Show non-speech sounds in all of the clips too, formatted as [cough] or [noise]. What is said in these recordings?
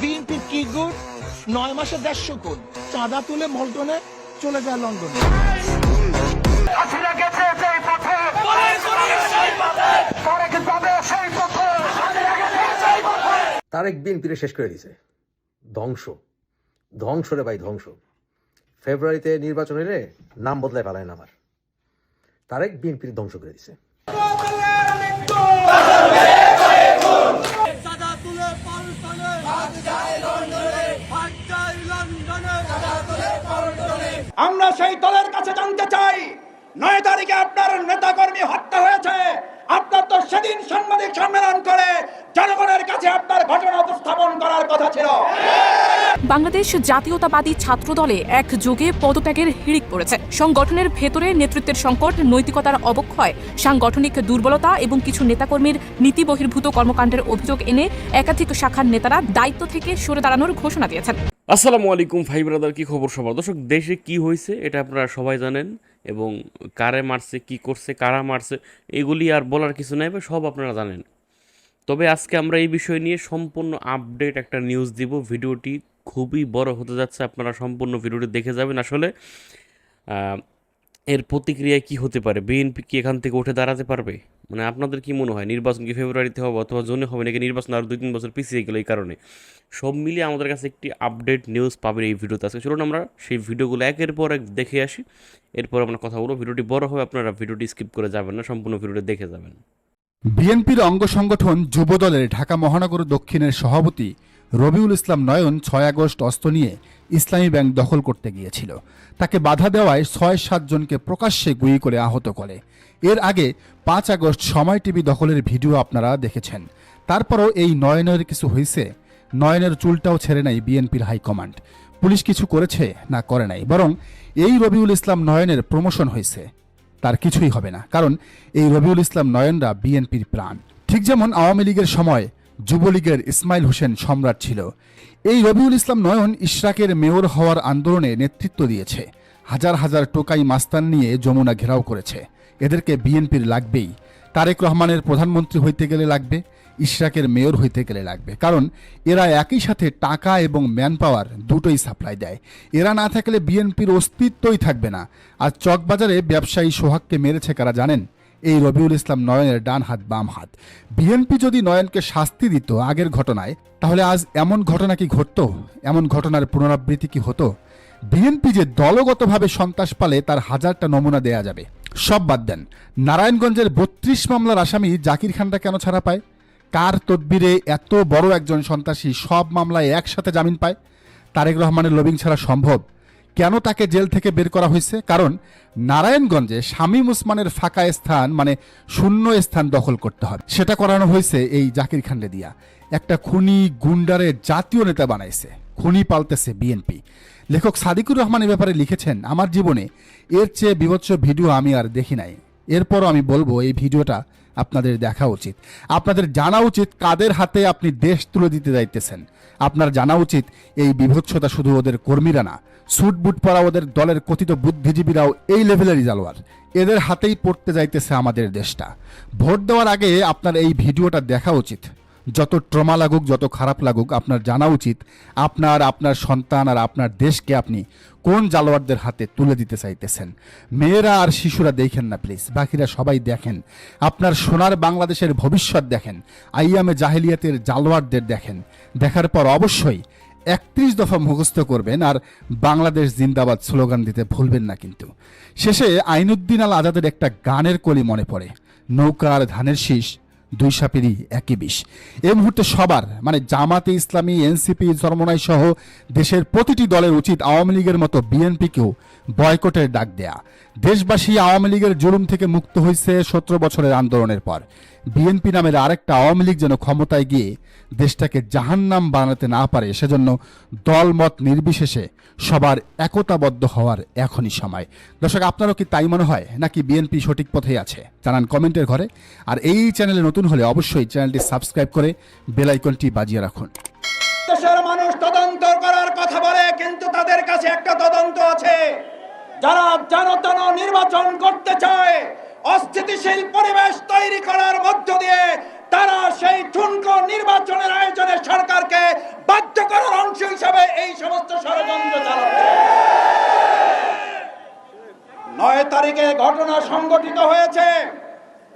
বিএনপির কি গুণ? নয় মাসে দেড়শো কোন চাঁদা তুলে মল্টনে চলে যায় লন্ডনে। তারেক বিএনপিরে শেষ করে দিছে ধ্বংস। ধ্বংস রে ভাই ধ্বংস। ফেব্রুয়ারিতে নির্বাচন হলে নাম বদলায় পালায় না আমার। তারেক বিএনপির ধ্বংস করে দিছে আমরা সেই দলের কাছে জানতে চাই, নয় তারিখে আপনার নেতাকর্মী হত্যা হয়েছে। আপনার তো সেদিন সাংবাদিক সম্মেলন করে জনগণের কাছে আপনার ঘটনা উপস্থাপন করার কথা ছিল। বাংলাদেশ জাতীয়তাবাদী ছাত্র দলে এক যোগে পদত্যাগের হিড়িক পড়েছে। সংগঠনের ভেতরে নেতৃত্বের সংকট, নৈতিকতার অবক্ষয়, সাংগঠনিক দুর্বলতা এবং কিছু নেতাকর্মীর নীতি বহির্ভূত কর্মকাণ্ডের অভিযোগ এনে একাধিক শাখার নেতারা দায়িত্ব থেকে সরে দাঁড়ানোর ঘোষণা দিয়েছেন। আসসালামু আলাইকুম ভাই ব্রাদার, কি খবর সবার? দর্শক, দেশে কি হয়েছে এটা আপনারা সবাই জানেন এবং কারে মারছে, কি করছে, কারা মারছে, এগুলি আর বলার কিছু নাই সব আপনারা জানেন। তবে আজকে আমরা এই বিষয় নিয়ে সম্পূর্ণ আপডেট একটা নিউজ দিব। ভিডিওটি খুবই বড় হতে যাচ্ছে, আপনারা সম্পূর্ণ ভিডিওটি দেখে যাবেন। আসলে এর প্রতিক্রিয়া কি হতে পারে? বিএনপি কি এখান থেকে উঠে দাঁড়াতে পারবে? মানে আপনাদের কি মনে হয়? নির্বাচন কি ফেব্রুয়ারিতে হবে অথবা জুনে হবে নাকি নির্বাচন আরও দুই তিন বছর পিছিয়ে গেল এই কারণে? সব মিলিয়ে আমাদের কাছে একটি আপডেট নিউজ পাবেন এই ভিডিওতে আজকে। চলুন আমরা সেই ভিডিওগুলো একের পর এক দেখে আসি। এরপর আমরা কথা বলব। ভিডিওটি বড় হবে, আপনারা ভিডিওটি স্কিপ করে যাবেন না, সম্পূর্ণ ভিডিওটি দেখে যাবেন। বিএনপির অঙ্গ সংগঠন যুবদলের ঢাকা মহানগর দক্ষিণের সভাপতি রবিউল ইসলাম নয়ন ছয় আগস্ট অস্ত্র নিয়ে ইসলামী ব্যাংক দখল করতে গিয়েছিল। তাকে বাধা দেওয়ায় ছয় সাতজনকে প্রকাশ্যে গুলি করে আহত করে। এর আগে পাঁচ আগস্ট সময় টিভি দখলের ভিডিও আপনারা দেখেছেন। তারপরও এই নয়নের কিছু হয়েছে নয়নের চুলটাও ছেড়ে নাই বিএনপির হাইকমান্ড। পুলিশ কিছু করেছে না করে নাই। বরং এই রবিউল ইসলাম নয়নের প্রমোশন হয়েছে তার কিছুই হবে না। কারণ এই রবিউল ইসলাম নয়নরা বিএনপির প্রাণ। ঠিক যেমন আওয়ামী লীগের সময় যুবলীগের ইসমাইল হোসেন সম্রাট ছিল। এই রবিউল ইসলাম নয়ন ইশরাকের মেয়র হওয়ার আন্দোলনে নেতৃত্ব দিয়েছে। হাজার হাজার টোকাই মাস্তান নিয়ে যমুনা ঘেরাও করেছে। এদেরকে বিএনপির লাগবেই। তারেক রহমানের প্রধানমন্ত্রী হইতে গেলে লাগবে, ইশরাকের মেয়র হইতে গেলে লাগবে। কারণ এরা একই সাথে টাকা এবং ম্যান পাওয়ার দুটোই সাপ্লাই দেয়। এরা না থাকলে বিএনপির অস্তিত্বই থাকবে না। আর চকবাজারে ব্যবসায়ী সোহাগকে মেরেছে কারা জানেন? এই রবিউল ইসলাম নয়নের ডান হাত, বাম হাত। বিএনপি যদি নয়নকে শাস্তি দিত আগের ঘটনায়, তাহলে আজ এমন ঘটনা কি ঘটতো? এমন ঘটনার পুনরাবৃত্তি কি হতো? বিএনপি যে দলগতভাবে সন্ত্রাস পালে, তার হাজারটা নমুনা দেয়া যাবে। সব বাদ দেন। নারায়ণগঞ্জের বত্রিশ মামলার আসামি জাকির খানটা কেন ছাড়া পায়? কার তদবিরে এত বড় একজন সন্ত্রাসী সব মামলায় একসাথে জামিন পায়? তারেক রহমানের লবিং ছাড়া সম্ভব? কেন তাকে জেল থেকে বের করা হয়েছে? কারণ নারায়ণগঞ্জে শামীম উসমানের ফাঁকা স্থান মানে শূন্য স্থান দখল করতে হবে। সেটা করানো হয়েছে এই জাকির খান্ডে দিয়া একটা খুনি গুন্ডারে জাতীয় নেতা বানাইছে। খুনি পালতেছে বিএনপি লেখক সাদিকুর রহমানের ব্যাপারে লিখেছেন, আমার জীবনে এর চেয়ে বিভৎস ভিডিও আমি আর দেখি নাই। এরপরও আমি বলব এই ভিডিওটা আপনাদের দেখা উচিত। আপনাদের জানা উচিত কাদের হাতে আপনি দেশ তুলে দিতে যাইতেছেন। আপনার জানা উচিত এই বিভৎসতা শুধু ওদের কর্মীরা না। স্যুট বুট পরা ওদের দলের কথিত বুদ্ধিজীবীরাও এই লেভেলেরই জালোয়ার। এদের হাতেই পড়তে যাইতেছে আমাদের দেশটা। ভোট দেওয়ার আগে আপনার এই ভিডিওটা দেখা উচিত। যত ট্রমা লাগুক, যত খারাপ লাগুক, আপনার জানা উচিত আপনার আপনার সন্তান আর আপনার দেশকে আপনি কোন জালোয়ারদের হাতে তুলে দিতে চাইতেছেন। মেয়েরা আর শিশুরা দেখেন না প্লিজ বাকিরা সবাই দেখেন। আপনার সোনার বাংলাদেশের ভবিষ্যৎ দেখেন। আইয়ামে জাহেলিয়াতের জালোয়ারদের দেখেন। দেখার পর অবশ্যই একত্রিশ দফা মুখস্থ করবেন আর বাংলাদেশ জিন্দাবাদ স্লোগান দিতে ভুলবেন না কিন্তু। শেষে আইনুদ্দিন আল আজাদের একটা গানের কলি মনে পড়ে। নৌকার ধানের শীষ, দুই সাপেরই একই বিষ। এই মুহূর্তে সবার মানে জামাতে ইসলামী, এনসিপি চরমনাই সহ দেশের প্রতিটি দলের উচিত আওয়ামী লীগের মতো বিএনপিকেও বয়কটের ডাক দেয়া। দেশবাসী আওয়ামী লীগের জুলুম থেকে মুক্ত হয়েছে সতেরো বছরের আন্দোলনের পর। বিএনপি নামের আরেকটা আওয়ামী লীগ যেন ক্ষমতায় গিয়ে দেশটাকে জাহান্নাম বানাতে না পারে, সেজন্য দলমত নির্বিশেষে সবার একতাবদ্ধ হওয়ার এখনই সময়। দর্শক, আপনারও কি তাই মনে হয়, নাকি বিএনপি সঠিক পথেই আছে? জানান কমেন্টের ঘরে। আর এই চ্যানেলে নতুন হলে অবশ্যই চ্যানেলটি সাবস্ক্রাইব করে বেল আইকনটি বাজিয়ে রাখুন। দেশের মানুষ তদন্ত করার কথা বলে, কিন্তু তাদের কাছে একটা তদন্ত আছে। যারা জানতন নির্বাচন করতে চায় অস্থিতিশীল পরিবেশ তৈরি করার মধ্য দিয়ে তারা সেই ঠুনকো নির্বাচনের আয়োজনে সরকারকে বাধ্য করার অংশ হিসাবে এই সমস্ত ষড়যন্ত্র চালাচ্ছে নয় তারিখে ঘটনা সংগঠিত হয়েছে।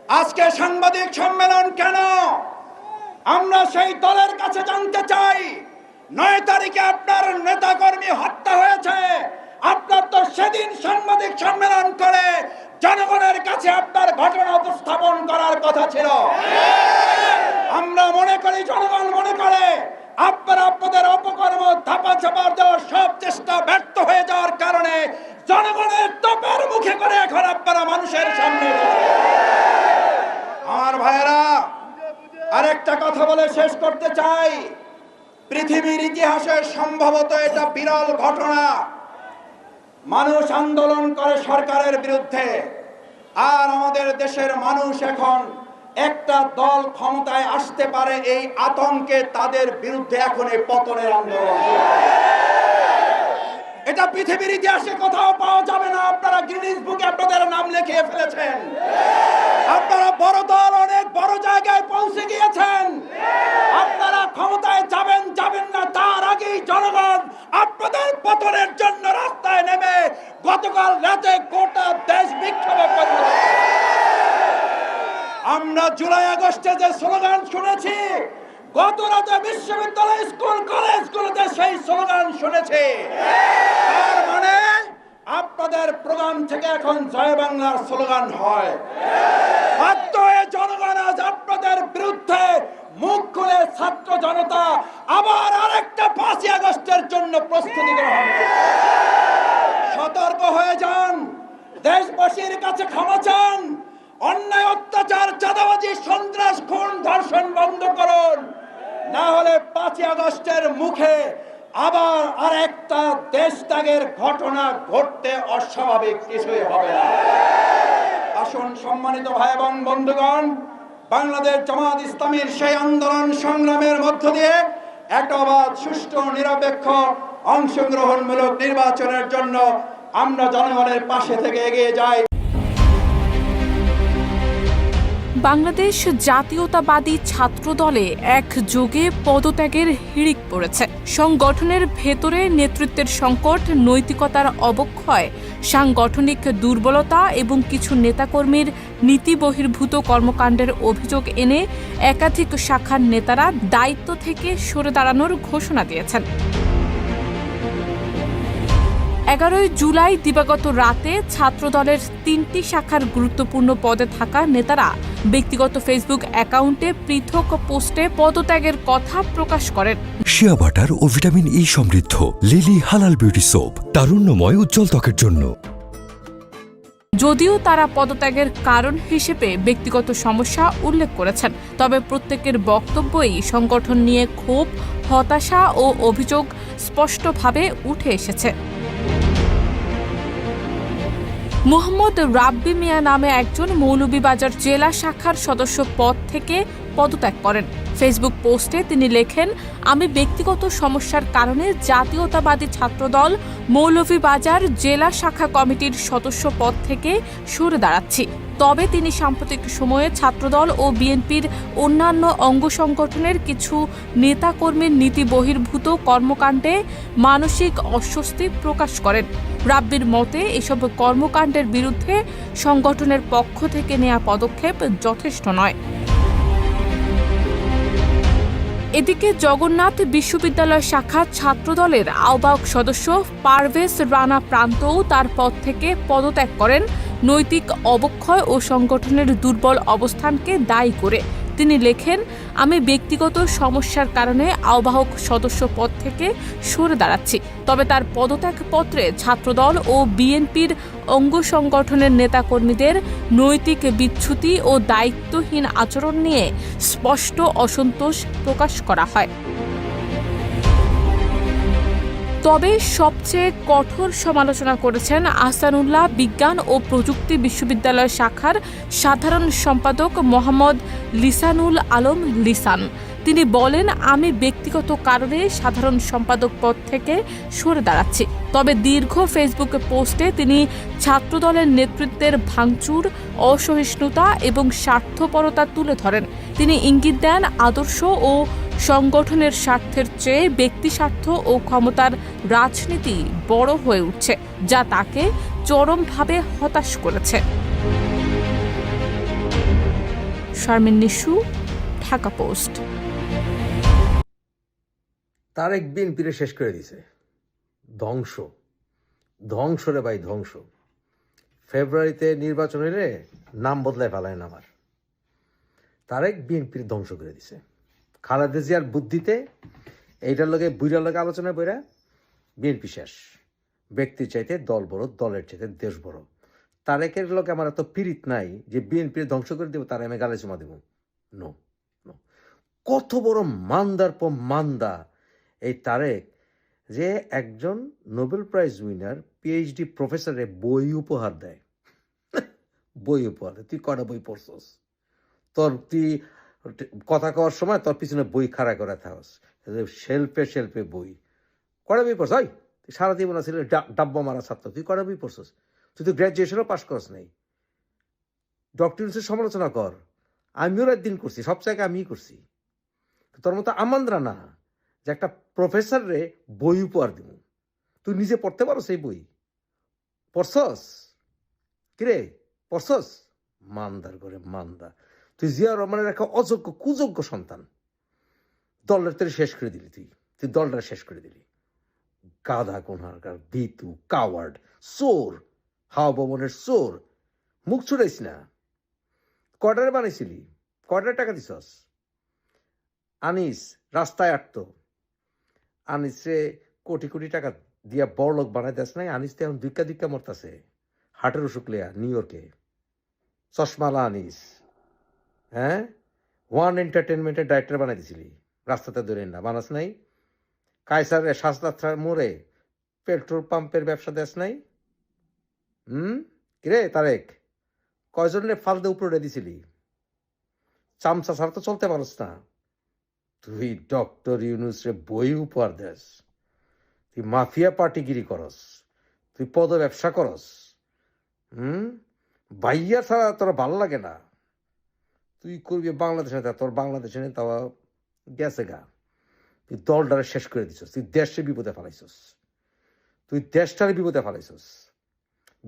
আজকে সাংবাদিক সম্মেলন কেন? আমরা সেই দলের কাছে জানতে চাই। নয় তারিখে আপনার নেতাকর্মী হত্যা হয়েছে। আপনার তো সেদিন সাংবাদিক সম্মেলন করে জনগণের কাছে আপনার ঘটনা উপস্থাপন করার কথা ছিল। আমরা মনে করি, জনগণ মনে করে, আপনারা আপনাদের অপকর্ম ধাপা চাপার দেওয়ার সব চেষ্টা ব্যর্থ হয়ে যাওয়ার কারণে জনগণের তোপের মুখে করে এখন আপনারা মানুষের সামনে। আমার ভাইয়েরা, আরেকটা কথা বলে শেষ করতে চাই। পৃথিবীর ইতিহাসে সম্ভবত এটা বিরল ঘটনা। মানুষ আন্দোলন করে সরকারের বিরুদ্ধে। আর আমাদের দেশের মানুষ এখন একটা দল ক্ষমতায় আসতে পারে এই আতঙ্কে তাদের বিরুদ্ধে এখন এই পতনের আন্দোলন। এটা পৃথিবীর ইতিহাসে কোথাও পাওয়া যাবে না। আপনারা গ্রিনিস বুকে আপনাদের নাম লিখিয়ে ফেলেছেন। আপনারা বড় দল, অনেক বড় জায়গায় পৌঁছে গিয়েছেন। আপনারা ক্ষমতায় যাবেন যাবেন না। তার আগেই জনগণ আপনাদের পতনের জন্য রাস্তায় নেমে গতকাল রাতে গোটা দেশ বিক্ষোভে আমরা জুলাই আগস্টে যে স্লোগান শুনেছি, গত রাতে বিশ্ববিদ্যালয়, স্কুল, কলেজগুলোতে সেই স্লোগান শুনেছি। তার মানে আপনাদের প্রোগ্রাম থেকে এখন জয় বাংলার স্লোগান হয়। বাধ্য জনগণ আজ আপনাদের বিরুদ্ধে মুখ খুলে ছাত্র জনতা আবার আরেকটা পাঁচই আগস্টের জন্য প্রস্তুতি গ্রহণ সতর্ক হয়ে যান। দেশবাসীর কাছে ক্ষমা চান। অন্যায়, অত্যাচার, চাঁদাবাজি, সন্ত্রাস, খুন, ধর্ষণ বন্ধ করুন। না হলে পাঁচই আগস্টের মুখে আবার আর একটা দেশ ঘটনা ঘটতে অস্বাভাবিক কিছুই হবে না। আসুন সম্মানিত ভাই এবং বন্ধুগণ বাংলাদেশ জামাত ইসলামীর সেই আন্দোলন সংগ্রামের মধ্য দিয়ে একটা অবাধ, সুষ্ঠু, নিরপেক্ষ, অংশগ্রহণমূলক নির্বাচনের জন্য আমরা জনগণের পাশে থেকে এগিয়ে যাই। বাংলাদেশ জাতীয়তাবাদী ছাত্র দলে এক যোগে পদত্যাগের হিড়িক পড়েছে। সংগঠনের ভেতরে নেতৃত্বের সংকট, নৈতিকতার অবক্ষয়, সাংগঠনিক দুর্বলতা এবং কিছু নেতাকর্মীর নীতি বহির্ভূত কর্মকাণ্ডের অভিযোগ এনে একাধিক শাখার নেতারা দায়িত্ব থেকে সরে দাঁড়ানোর ঘোষণা দিয়েছেন। এগারোই জুলাই দিবাগত রাতে ছাত্রদলের তিনটি শাখার গুরুত্বপূর্ণ পদে থাকা নেতারা ব্যক্তিগত ফেসবুক অ্যাকাউন্টে পৃথক পোস্টে পদত্যাগের কথা প্রকাশ করেন। শিয়া বাটার ও ভিটামিন ই সমৃদ্ধ লিলি হালাল বিউটি সোপ তারুণ্যময় উজ্জ্বল ত্বকের জন্য। যদিও তারা পদত্যাগের কারণ হিসেবে ব্যক্তিগত সমস্যা উল্লেখ করেছেন তবে প্রত্যেকের বক্তব্যই সংগঠন নিয়ে ক্ষোভ হতাশা ও অভিযোগ স্পষ্টভাবে উঠে এসেছে। মোহাম্মদ রাব্বি মিয়া নামে একজন মৌলভীবাজার জেলা শাখার সদস্য পদ থেকে পদত্যাগ করেন। ফেসবুক পোস্টে তিনি লেখেন, আমি ব্যক্তিগত সমস্যার কারণে জাতীয়তাবাদী ছাত্রদল মৌলভীবাজার জেলা শাখা কমিটির সদস্য পদ থেকে সরে দাঁড়াচ্ছি। তবে তিনি সাম্প্রতিক সময়ে ছাত্রদল ও বিএনপির অন্যান্য অঙ্গ সংগঠনের কিছু নেতাকর্মীর নীতি বহির্ভূত কর্মকাণ্ডে মানসিক অস্বস্তি প্রকাশ করেন। রাব্বির মতে, এসব কর্মকাণ্ডের বিরুদ্ধে সংগঠনের পক্ষ থেকে নেওয়া পদক্ষেপ যথেষ্ট নয়। এদিকে জগন্নাথ বিশ্ববিদ্যালয় শাখা ছাত্রদলের আহ্বায়ক সদস্য পারভেজ রানা প্রান্তও তার পদ থেকে পদত্যাগ করেন। নৈতিক অবক্ষয় ও সংগঠনের দুর্বল অবস্থানকে দায়ী করে তিনি লেখেন, আমি ব্যক্তিগত সমস্যার কারণে আহ্বায়ক সদস্য পদ থেকে সরে দাঁড়াচ্ছি। তবে তার পদত্যাগ পত্রে ছাত্রদল ও বিএনপির অঙ্গ সংগঠনের নেতাকর্মীদের নৈতিক বিচ্ছুতি ও দায়িত্বহীন আচরণ নিয়ে স্পষ্ট অসন্তোষ প্রকাশ করা হয়। তবে সবচেয়ে কঠোর সমালোচনা করেছেন আহসানুল্লাহ বিজ্ঞান ও প্রযুক্তি বিশ্ববিদ্যালয় শাখার সাধারণ সম্পাদক মোহাম্মদ লিসানুল আলম লিসান। তিনি বলেন, আমি ব্যক্তিগত কারণে সাধারণ সম্পাদক পদ থেকে সরে দাঁড়াচ্ছি। তবে দীর্ঘ ফেসবুক পোস্টে তিনি ছাত্রদলের নেতৃত্বের ভাঙচুর, অসহিষ্ণুতা এবং স্বার্থপরতা তুলে ধরেন। তিনি ইঙ্গিত দেন আদর্শ ও সংগঠনের স্বার্থের চেয়ে ব্যক্তি স্বার্থ ও ক্ষমতার রাজনীতি বড় হয়ে উঠছে, যা তাকে চরমভাবে হতাশ করেছে। শারমিন নিশু, ঢাকা পোস্ট। তারেক বিএনপিরে শেষ করে দিছে ধ্বংস। ধ্বংস রে ভাই, ধ্বংস। ফেব্রুয়ারিতে নির্বাচন হলে নাম বদলায় ফেলায় আমার। তারেক বিএনপির ধ্বংস করে দিছে খালেদা জিয়ার বুদ্ধিতে এইটার লগে বুড়ার লগে আলোচনা বইরা বিএনপি শেষ। ব্যক্তির চাইতে দল বড়, দলের চাইতে দেশ বড়। তারেকের লোকে আমার এত পীড়িত নাই যে বিএনপির ধ্বংস করে দেবো, তারা আমি গালে চুমা দেবো। নো নো কত বড় মান্দার পর মান্দা এই তারেক যে একজন নোবেল প্রাইজ উইনার পিএইচডি প্রফেসরে বই উপহার দেয়। [laughs] বই উপহার দেয়। তুই কটা বই পড়ছস? তোর তুই কথা কওয়ার সময় তোর পিছনে বই খাড়া করে থাকস শেল্পে শেল্পে বই। কটা বই পড়ছ? ওই তুই সারা জীবন ছিল ডাব্বা মারা ছাত্র। তুই কটা বই পড়ছস? তুই তো গ্র্যাজুয়েশনও পাস করস নাই। ডক্টরিন্সের সমালোচনা কর। আমিও একদিন করছি, সব জায়গায় আমিই করছি। তোর মতো আমান্দ্রা না যে একটা প্রফেসর রে বই উপহার দিব তুই নিজে পড়তে পারো সেই বই। পড়ছস? কিরে? পড়ছস? মান্দার করে মান্দা। তুই জিয়া রহমানের একটা অযোগ্য, কুযোগ্য সন্তান। দলের তোর শেষ করে দিলি তুই। তুই দলটা শেষ করে দিলি। গাধা কোনহারকার ভিতু, কাওয়ার্ড সোর হাওয়া ভবনের সোর মুখ ছুড়াইস না। কয়টারে বানাইছিলি। কয়টার টাকা দিছস। আনিস, রাস্তায় আটতো। আনিসে কোটি কোটি টাকা দিয়া বড় লোক বানাই দেস নাই। আনিস তো এখন দুইকা দুইকা মরতাছে। হাটের অসুখ লিয়া নিউ ইয়র্কে। চশমালা আনিস। হ্যাঁ? ওয়ান এন্টারটেনমেন্টের ডাইরেক্টর বানাই দিছিলি। রাস্তাতে ধরে না, বানাস নাই। কায়সারের শাস্তার মোড়ে পেট্রোল পাম্পের ব্যবসা দেশ নাই। হুম? কিরে তারেক, কয়জনে ফালদে উপরে দিছিলি? চামচা ছাড়া তো চলতে পারস না। তুই ডক্টর ইউনুসরে বই উপহার দেস। তুই মাফিয়া পার্টিগিরি করস। তুই পদ ব্যবসা করস। হুম? বাইয়া ছাড়া তোর ভালো লাগে না। তুই করবি বাংলাদেশে তা তোর বাংলাদেশে নেই তাও গেছে গা। তুই দলটারে শেষ করে দিছস, তুই দেশে বিপদে ফেলাইছস। তুই দেশটারে বিপদে ফেলাইছস।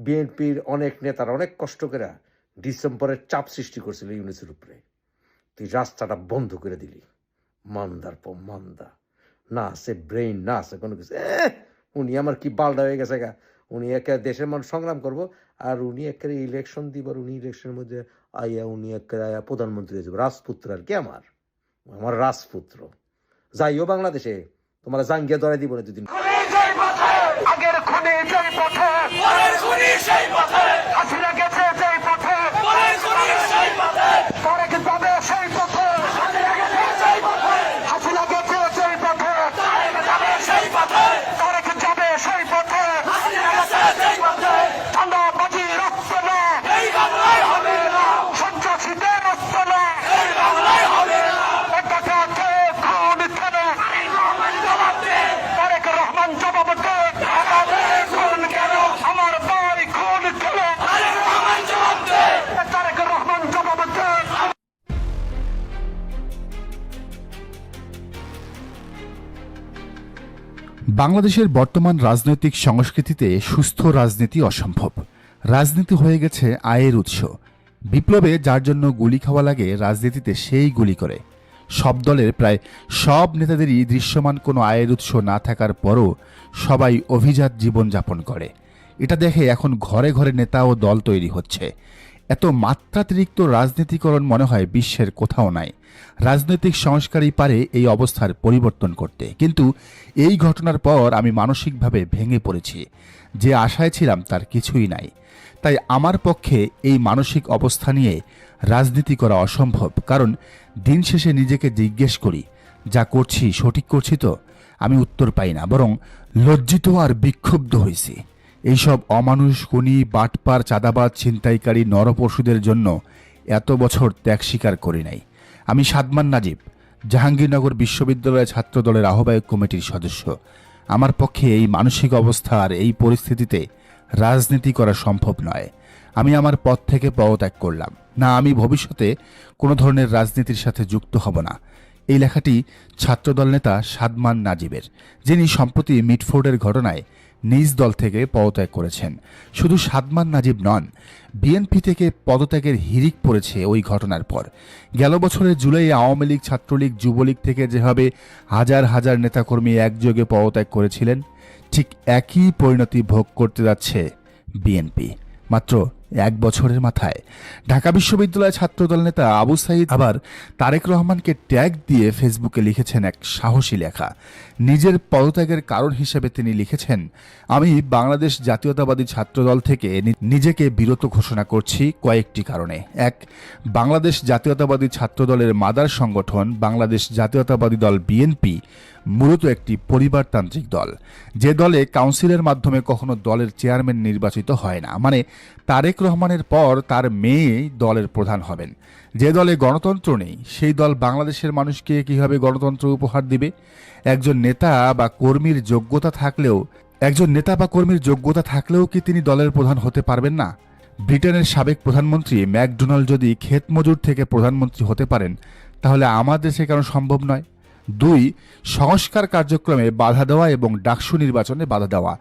বিএনপির অনেক নেতারা অনেক কষ্ট করে ডিসেম্বরের চাপ সৃষ্টি করছিল ইউনিসের উপরে। তুই রাস্তাটা বন্ধ করে দিলি। মান্দার পর মান্দা। না আছে ব্রেইন, না আছে কোনো কিছু। উনি আমার কি বালডা হয়ে গেছে গা। উনি একে দেশের মানুষ সংগ্রাম করব, আর উনি একেবারে ইলেকশন দিবার উনি ইলেকশনের মধ্যে আইয়া উনি একটা আয়া প্রধানমন্ত্রী হয়েছে রাজপুত্র আর কি আমার আমার রাজপুত্র। যাইও বাংলাদেশে তোমার জাঙ্গিয়া ধরাই দিব না দুদিন। খুনি যেই পথে আগের খুনি যেই পথে পরের খুনি সেই পথে। গেছে যেই পথে পরের খুনি বাংলাদেশের বর্তমান রাজনৈতিক সংস্কৃতিতে সুস্থ রাজনীতি অসম্ভব। রাজনীতি হয়ে গেছে আয়ের উৎস। বিপ্লবে যার জন্য গুলি খাওয়া লাগে, রাজনীতিতে সেই গুলি করে। সব দলের প্রায় সব নেতাদেরই দৃশ্যমান কোনো আয়ের উৎস না থাকার পরও সবাই অভিজাত জীবনযাপন করে। এটা দেখে এখন ঘরে ঘরে নেতা ও দল তৈরি হচ্ছে। এত মাত্রাতিরিক্ত রাজনীতিকরণ মনে হয় বিশ্বের কোথাও নাই। রাজনৈতিক সংস্কারই পারে এই অবস্থার পরিবর্তন করতে। কিন্তু এই ঘটনার পর আমি মানসিকভাবে ভেঙে পড়েছি। যে আশায় ছিলাম তার কিছুই নাই। তাই আমার পক্ষে এই মানসিক অবস্থা নিয়ে রাজনীতি করা অসম্ভব। কারণ দিন শেষে নিজেকে জিজ্ঞেস করি, যা করছি সঠিক করছি তো? আমি উত্তর পাই না, বরং লজ্জিত আর বিক্ষুব্ধ হয়েছি এইসব অমানুষ, খুনি, বাটপার, চাঁদাবাজ, ছিনতাইকারী, নরপশুদের জন্য এত বছর ত্যাগ স্বীকার করি নাই। আমি সাদমান নাজিব, জাহাঙ্গীরনগর বিশ্ববিদ্যালয় ছাত্র দলের আহ্বায়ক কমিটির সদস্য। আমার পক্ষে এই মানসিক অবস্থা আর এই পরিস্থিতিতে রাজনীতি করা সম্ভব নয়। আমি আমার পথ থেকে পদত্যাগ করলাম। না, আমি ভবিষ্যতে কোনো ধরনের রাজনীতির সাথে যুক্ত হব না। এই লেখাটি ছাত্রদল নেতা সাদমান নাজিবের, যিনি সম্প্রতি মিটফোর্ডের ঘটনায় নিজ দল থেকে পদত্যাগ করেছেন। শুধু সাদমান নাজিব নন, বিএনপি থেকে পদত্যাগের হিরিক পড়েছে ওই ঘটনার পর। গেল বছরের জুলাই আওয়ামী লীগ, ছাত্রলীগ, যুবলীগ থেকে যেভাবে হাজার হাজার নেতাকর্মী একযোগে পদত্যাগ করেছিলেন, ঠিক একই পরিণতি ভোগ করতে যাচ্ছে বিএনপি। মাত্র এক বছরের মাথায়। ঢাকা বিশ্ববিদ্যালয়ের ছাত্রদল নেতা আবু সাইদ আবার তারেক রহমানকে ট্যাগ দিয়ে ফেসবুকে লিখেছেন এক সাহসী লেখা। নিজের পদত্যাগের কারণ হিসেবে তিনি লিখেছেন, আমি বাংলাদেশ জাতীয়তাবাদী ছাত্রদল থেকে নিজেকে বিরত ঘোষণা করছি কয়েকটি কারণে। এক, বাংলাদেশ জাতীয়তাবাদী ছাত্রদলের মাদার সংগঠন বাংলাদেশ জাতীয়তাবাদী দল বিএনপি মূলত একটি পরিবারতান্ত্রিক দল। যে দলে কাউন্সিলের মাধ্যমে কখনো দলের চেয়ারম্যান নির্বাচিত হয় না। মানে তারেক রহমানের পর তার মেয়েই দলের প্রধান হবেন। যে দলে গণতন্ত্র নেই, সেই দল বাংলাদেশের মানুষকে কীভাবে গণতন্ত্র উপহার দিবে? একজন নেতা বা কর্মীর যোগ্যতা থাকলেও, একজন নেতা বা কর্মীর যোগ্যতা থাকলেও কি তিনি দলের প্রধান হতে পারবেন না? ব্রিটেনের সাবেক প্রধানমন্ত্রী ম্যাকডোনাল্ড যদি ক্ষেত মজুর থেকে প্রধানমন্ত্রী হতে পারেন, তাহলে আমার দেশে কেন সম্ভব নয়? দুই সংস্কার কার্যক্রমে বাধা দেওয়া এবং ডাকসু নির্বাচনে বাধা দেওয়া।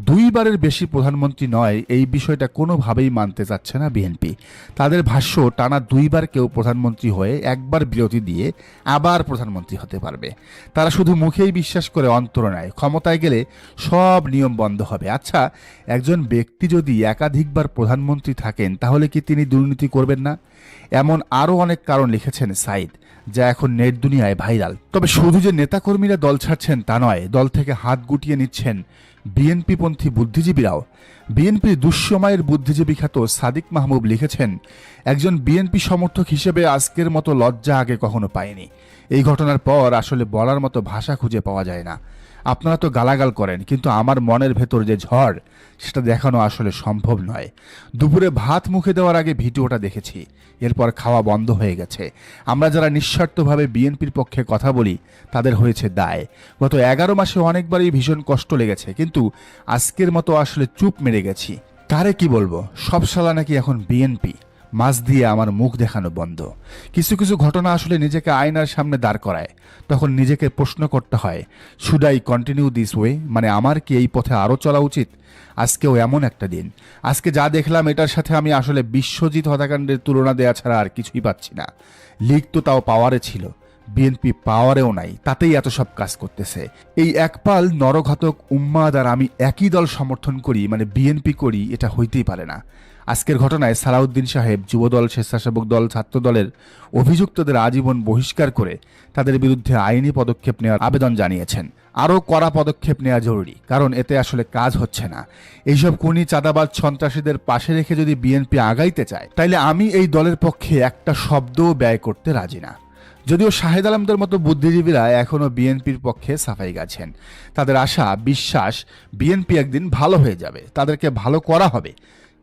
দুইবারের বেশি প্রধানমন্ত্রী নয়, এই বিষয়টা কোনোভাবেই মানতে চাচ্ছে না বিএনপি। তাদের ভাষ্য, টানা দুইবার কেউ প্রধানমন্ত্রী হয়ে একবার বিরতি দিয়ে আবার প্রধানমন্ত্রী হতে পারবে। তারা শুধু মুখেই বিশ্বাস করে অন্তর নেয়, ক্ষমতায় গেলে সব নিয়ম বন্ধ হবে। আচ্ছা একজন ব্যক্তি যদি একাধিকবার প্রধানমন্ত্রী থাকেন, তাহলে কি তিনি দুর্নীতি করবেন না? এমন আরও অনেক কারণ লিখেছেন সাইদ যা এখন নেট দুনিয়ায় ভাইরাল। তবে শুধু যে নেতাকর্মীরা দল ছাড়ছেন তা নয়, দল থেকে হাত গুটিয়ে নিচ্ছেন বিএনপিপন্থী বুদ্ধিজীবীরাও বিএনপির দুঃসময়ের বুদ্ধিজীবী খ্যাত সাদিক মাহমুব লিখেছেন, একজন বিএনপি সমর্থক হিসেবে আজকের মতো লজ্জা আগে কখনো পায়নি এই ঘটনার পর আসলে বলার মতো ভাষা খুঁজে পাওয়া যায় না। আপনারা তো গালাগাল করেন, কিন্তু আমার মনের ভেতর যে ঝড়, সেটা দেখানো আসলে সম্ভব নয়। দুপুরে ভাত মুখে দেওয়ার আগে ভিডিওটা দেখেছি। এরপর খাওয়া বন্ধ হয়ে গেছে। আমরা যারা নিঃস্বার্থভাবে বিএনপির পক্ষে কথা বলি, তাদের হয়েছে দায়। গত এগারো মাসে অনেকবারই ভীষণ কষ্ট লেগেছে, কিন্তু আজকের মতো আসলে চুপ মেরে গেছি। কারে কি বলব? সব সালা নাকি এখন বিএনপি। মাছ দিয়ে আমার মুখ দেখানো বন্ধ। কিছু কিছু ঘটনা আসলে নিজেকে আয়নার সামনে দাঁড় করায়। তখন নিজেকে প্রশ্ন করতে হয় should I continue this way মানে আমার কি এই পথে আরও চলা উচিত? আজকেও এমন একটা দিন। আজকে যা দেখলাম, এটার সাথে আমি আসলে বিশ্বজিৎ হত্যাকাণ্ডের তুলনা দেওয়া ছাড়া আর কিছুই পাচ্ছি না। লিগ তো তাও পাওয়ারে ছিল, বিএনপি পাওয়ারেও নাই, তাতেই এত সব কাজ করতেছে। এই একপাল নরঘাতক উম্মাদ আর আমি একই দল সমর্থন করি মানে বিএনপি করি, এটা হইতেই পারে না। আজকের ঘটনায় সালাউদ্দিন সাহেব যুবদল, স্বেচ্ছাসেবক দল, ছাত্র দলের অভিযুক্তদের আজীবন বহিষ্কার করে তাদের বিরুদ্ধে আইনি পদক্ষেপ নেওয়ার আবেদন জানিয়েছেন। আরও কড়া পদক্ষেপ নেওয়া জরুরি, কারণ এতে আসলে কাজ হচ্ছে না। এইসব খুনি, চাঁদাবাজ, সন্ত্রাসীদের পাশে রেখে যদি বিএনপি আগাইতে চায়, তাইলে আমি এই দলের পক্ষে একটা শব্দও ব্যয় করতে রাজি না। যদিও শাহেদ আলমদের মতো বুদ্ধিজীবীরা এখনও বিএনপির পক্ষে সাফাই গাছেন। তাদের আশা, বিশ্বাস, বিএনপি একদিন ভালো হয়ে যাবে, তাদেরকে ভালো করা হবে।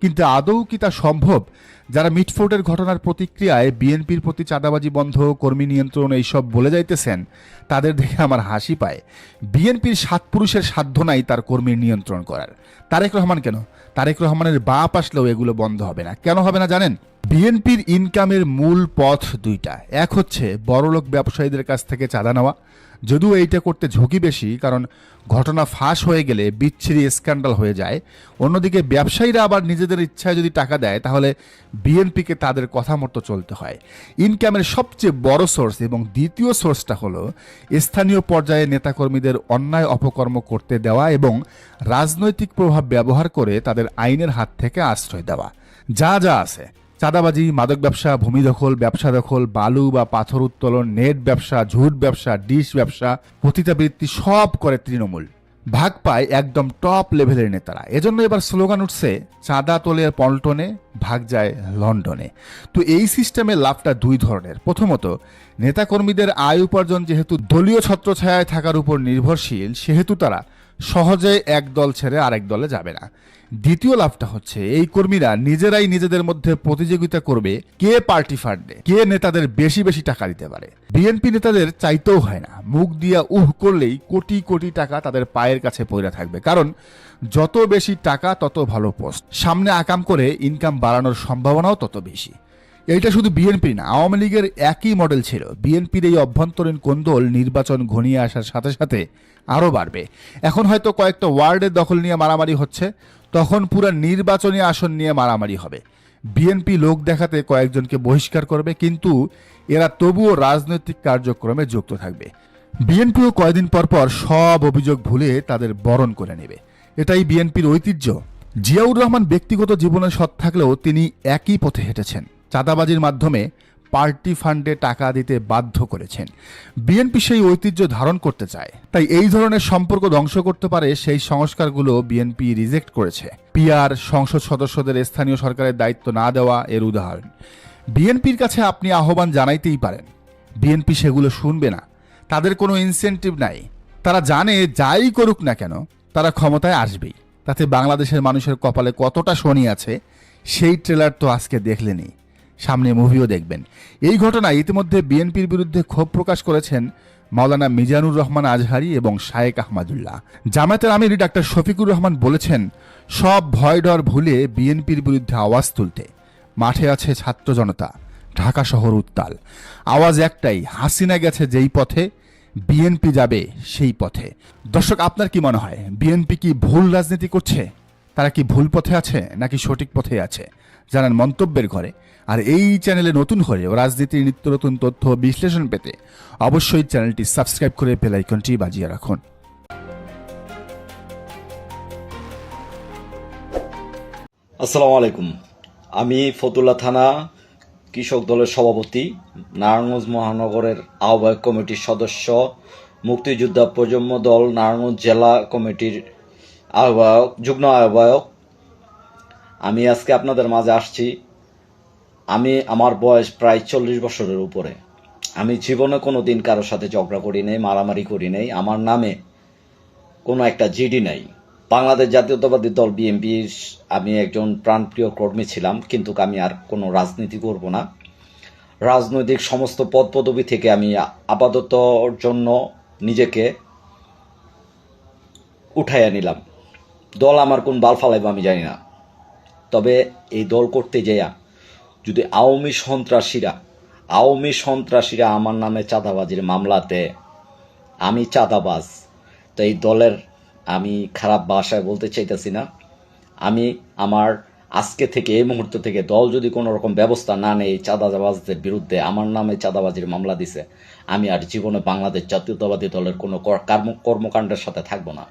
কিন্তু আদৌ কি তা সম্ভব? যারা মিটফোর্ডের ঘটনার প্রতিক্রিয়ায় বিএনপির প্রতি চাঁদাবাজি বন্ধ, কর্মী নিয়ন্ত্রণ এইসব বলে যাইতেছেন, তাদের দেখে আমার হাসি পায়। বিএনপির সাত পুরুষের সাধ্য নাই তার কর্মীর নিয়ন্ত্রণ করার। তারেক রহমান কেন? তারেক রহমানের বাপ আসলেও এগুলো বন্ধ হবে না। কেন হবে না জানেন? বিএনপির ইনকামের মূল পথ দুইটা। এক হচ্ছে বড়লোক ব্যবসায়ীদের কাছ থেকে চাঁদা নেওয়া যদিও এইটা করতে ঝুঁকি বেশি, কারণ ঘটনা ফাঁস হয়ে গেলে বিচ্ছিরি স্ক্যান্ডাল হয়ে যায়। অন্যদিকে ব্যবসায়ীরা আবার নিজেদের ইচ্ছায় যদি টাকা দেয়, তাহলে বিএনপিকে তাদের কথা মতো চলতে হয়। ইনকামের সবচেয়ে বড় সোর্স এবং দ্বিতীয় সোর্সটা হলো স্থানীয় পর্যায়ে নেতাকর্মীদের অন্যায় অপকর্ম করতে দেওয়া এবং রাজনৈতিক প্রভাব ব্যবহার করে তাদের আইনের হাত থেকে আশ্রয় দেওয়া। যা যা আছে। চাঁদাবাজি, মাদক ব্যবসা, ভূমি দখল, ব্যবসা দখল, বালু বা পাথর উত্তোলন, নেট ব্যবসা, ঝুট ব্যবসা, ডিশ ব্যবসা, পতিতাবৃত্তি সব করে তৃণমূল। ভাগ পায় একদম টপ লেভেলের নেতারা। এজন্য এবার স্লোগান উঠছে, চাঁদা তোলের পল্টনে, ভাগ যায় লন্ডনে। তো এই সিস্টেমে লাভটা দুই ধরনের। প্রথমত, নেতাকর্মীদের আয় উপার্জন যেহেতু দলীয় ছত্রছায়ায় থাকার উপর নির্ভরশীল, সেহেতু তারা সহজে এক দল ছেড়ে আরেক দলে যাবে না। দ্বিতীয় লাভটা হচ্ছে, এই কর্মীরা নিজেরাই নিজেদের মধ্যে প্রতিযোগিতা করবে কে পার্টি ফান্ডে কে নেতাদের বেশি বেশি টাকা দিতে পারে। বিএনপি নেতাদের চাইতেও হয় না, মুখ দিয়া উহ করলেই কোটি কোটি টাকা তাদের পায়ের কাছে পড়ে থাকবে। কারণ যত বেশি টাকা, তত ভালো পোস্ট। সামনে আকাম করে ইনকাম বাড়ানোর সম্ভাবনাও তত বেশি। এইটা শুধু বিএনপি না, আওয়ামী লীগের একই মডেল ছিল। বিএনপির এই অভ্যন্তরীণ কোন্দল নির্বাচন ঘনিয়ে আসার সাথে সাথে আরও বাড়বে। এখন হয়তো কয়েকটা ওয়ার্ডের দখল নিয়ে মারামারি হচ্ছে, তখন পুরো নির্বাচনী আসন নিয়ে মারামারি হবে। বিএনপি লোক দেখাতে কয়েকজনকে বহিষ্কার করবে, কিন্তু এরা তবুও রাজনৈতিক কার্যক্রমে যুক্ত থাকবে। বিএনপিও কয়েকদিন পর পর সব অভিযোগ ভুলে তাদের বরণ করে নেবে। এটাই বিএনপির ঐতিহ্য। জিয়াউর রহমান ব্যক্তিগত জীবনে সৎ থাকলেও তিনি একই পথে হেঁটেছেন। চাঁদাবাজির মাধ্যমে পার্টি ফান্ডে টাকা দিতে বাধ্য করেছেন। বিএনপি সেই ঐতিহ্য ধারণ করতে চায়। তাই এই ধরনের সম্পর্ক ধ্বংস করতে পারে সেই সংস্কারগুলো বিএনপি রিজেক্ট করেছে। পিআর, সংসদ সদস্যদের স্থানীয় সরকারের দায়িত্ব না দেওয়া এর উদাহরণ। বিএনপির কাছে আপনি আহ্বান জানাইতেই পারেন। বিএনপি সেগুলো শুনবে না। তাদের কোনো ইনসেন্টিভ নাই। তারা জানে যাই করুক না কেন, তারা ক্ষমতায় আসবেই। তাতে বাংলাদেশের মানুষের কপালে কতটা শনি আছে, সেই ট্রেলার তো আজকে দেখলেনই। সামনে মুভিও দেখবেন। এই ঘটনায় ইতিমধ্যে বিএনপির বিরুদ্ধে ক্ষোভ প্রকাশ করেছেন মাওলানা মিজানুর রহমান আজহারি এবং শায়েক আহমদুল্লাহ। জামায়াতের আমির ডাক্তার শফিকুর রহমান বলেছেন, সব ভয় ডর ভুলে বিএনপির বিরুদ্ধে আওয়াজ তুলতে। মাঠে আছে ছাত্র জনতা, ঢাকা শহর উত্তাল। আওয়াজ একটাই, হাসিনা গেছে যেই পথে, বিএনপি যাবে সেই পথে। দর্শক, আপনার কি মনে হয়, বিএনপি কি ভুল রাজনীতি করছে? তারা কি ভুল পথে আছে নাকি সঠিক পথে আছে? জানান মন্তব্যের ঘরে। আর এই চ্যানেলে নতুন হলে ও রাজনীতির নিত্য নতুন তথ্য বিশ্লেষণ পেতে অবশ্যই চ্যানেলটি সাবস্ক্রাইব করে বেলাইকনটি বাজিয়ে রাখুন। আসসালামু আলাইকুম। আমি ফতুল্লা থানা কৃষক দলের সভাপতি, নারায়ণগঞ্জ মহানগরের আহ্বায়ক কমিটির সদস্য, মুক্তিযোদ্ধা প্রজন্ম দল, নারায়ণগঞ্জ জেলা কমিটির আহ্বায়ক, যুগ্ম আহ্বায়ক আমি আজকে আপনাদের মাঝে আসছি। আমি আমার বয়স প্রায় চল্লিশ বছরের উপরে। আমি জীবনে কোনো দিন কারোর সাথে ঝগড়া করি নাই, মারামারি করি নাই। আমার নামে কোনো একটা জিডি নাই। বাংলাদেশ জাতীয়তাবাদী দল বিএনপির আমি একজন প্রাণপ্রিয় কর্মী ছিলাম, কিন্তু আমি আর কোনো রাজনীতি করব না। রাজনৈতিক সমস্ত পদ পদবি থেকে আমি আপাততর জন্য নিজেকে উঠাইয়া নিলাম। দল আমার কোন বাল ফালাইব আমি জানি না। তবে এই দল করতে যাইয়া যদি আওয়ামী সন্ত্রাসীরা আওয়ামী সন্ত্রাসীরা আমার নামে চাঁদাবাজির মামলাতে আমি চাঁদাবাজ। তো এই দলের আমি খারাপ ভাষায় বলতে চাইতেছি না। আমি আমার আজকে থেকে, এই মুহূর্ত থেকে দল যদি কোনো রকম ব্যবস্থা না নেয় এই চাঁদাবাজদের বিরুদ্ধে, আমার নামে চাঁদাবাজির মামলা দিছে, আমি আর জীবনে বাংলাদেশ জাতীয়তাবাদী দলের কোনো কর্ম- কর্মকাণ্ডের সাথে থাকব না।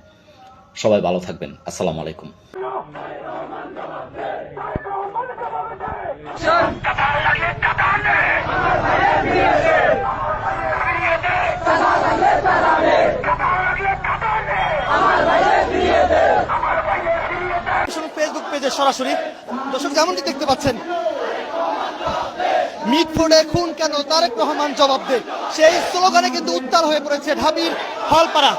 সবাই ভালো থাকবেন। আসসালামু আলাইকুম। ফেসবুক পেজে সরাসরি। দর্শক যেমনটি দেখতে পাচ্ছেন। মিটফোর্ডে খুন কেন? তারেক রহমান জবাব দে সেই স্লোগানে কিন্তু উত্তাল হয়ে পড়েছে ঢাবির হলপাড়া।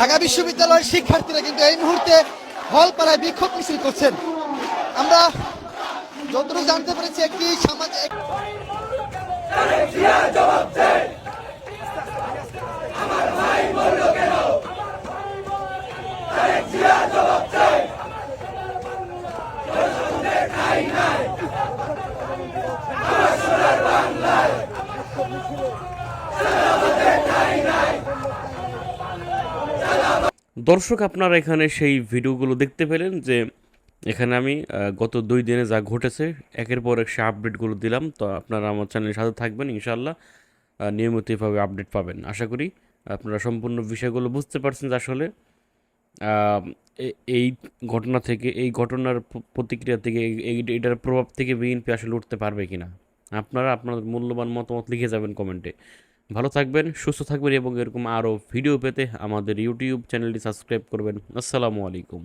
ঢাকা বিশ্ববিদ্যালয়ের শিক্ষার্থীরা কিন্তু এই মুহূর্তে হল পাড়ায় বিক্ষোভ মিছিল করছেন। আমরা যতটুকু জানতে পেরেছি একটি সামাজিক দর্শক, আপনারা এখানে সেই ভিডিওগুলো দেখতে পেলেন যে এখানে আমি গত দুই দিনে যা ঘটেছে, একের পর এক সে আপডেটগুলো দিলাম। তো আপনারা আমার চ্যানেলের সাথে থাকবেন ইনশাল্লাহ নিয়মিত এভাবে আপডেট পাবেন। আশা করি আপনারা সম্পূর্ণ বিষয়গুলো বুঝতে পারছেন যে আসলে এই ঘটনা থেকে, এই ঘটনার প্রতিক্রিয়া থেকে এটার প্রভাব থেকে বিএনপি আসলে উঠতে পারবে কিনা? আপনারা আপনাদের মূল্যবান মতামত লিখে যাবেন কমেন্টে। ভালো থাকবেন, সুস্থ থাকবেন এবং এরকম আরও ভিডিও পেতে আমাদের ইউটিউব চ্যানেলটি সাবস্ক্রাইব করবেন। আসসালামু আলাইকুম।